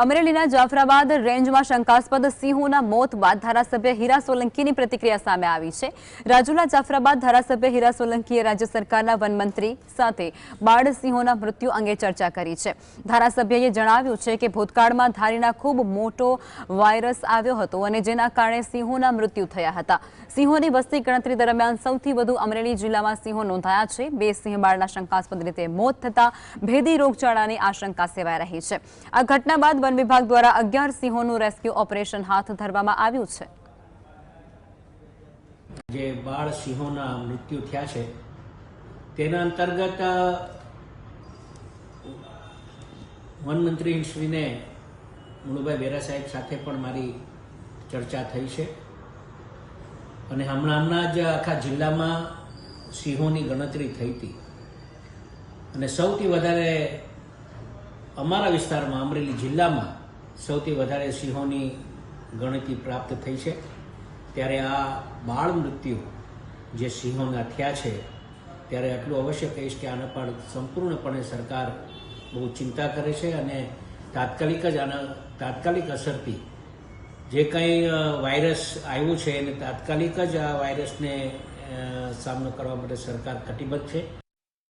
અમરેલીના જાફરાબાદ રેન્જમાં શંકાસ્પદ સિંહોના મોત બાદ ધારાસભ્ય હીરા સોલંકીની પ્રતિક્રિયા સામે આવી છે. રાજુલા જાફરાબાદ ધારાસભ્ય હીરા સોલંકીએ રાજ્ય સરકારના વનમંત્રી સાથે બાળ સિંહોના મૃત્યુ અંગે ચર્ચા કરી છે. ધારાસભ્યએ જણાવ્યું છે કે ભૂતકાળમાં ધારીના ખૂબ મોટો વાયરસ આવ્યો હતો અને જેના કારણે સિંહોના મૃત્યુ થયા હતા. સિંહોની વસ્તી ગણતરી દરમિયાન સૌથી વધુ અમરેલી જિલ્લામાં સિંહો નોંધાયા છે. બે સિંહ બાળના શંકાસ્પદ રીતે મોત થતા ભેદી રોગચાળાની આશંકા સેવાઈ રહી છે. આ ઘટના બાદ વન વિભાગ દ્વારા અગિયાર સિંહોનું રેસ્ક્યુ ઓપરેશન હાથ ધરવામાં આવ્યું છે. જે બાળ સિંહોના મૃત્યુ થયા છે, તેના અંતર્ગત વનમંત્રી મુળુભાઈ બેરા સાહેબ સાથે પણ મારી ચર્ચા થઈ છે. અને હમણાં હમણાં જ આખા જિલ્લામાં સિંહોની ગણતરી થઈ હતી. અને સૌથી વધારે અમારા વિસ્તારમાં અમરેલી જિલ્લામાં સૌથી વધારે સિંહોની ગણતરી પ્રાપ્ત થઈ છે. ત્યારે આ બાળ મૃત્યુ જે સિંહોના થયા છે, ત્યારે આટલું અવશ્ય કહીશ કે આના પર સંપૂર્ણપણે સરકાર બહુ ચિંતા કરે છે અને તાત્કાલિક જ આના, તાત્કાલિક અસરથી જે કંઈ વાયરસ આવ્યું છે એને તાત્કાલિક જ આ વાયરસને સામનો કરવા માટે સરકાર કટિબદ્ધ છે.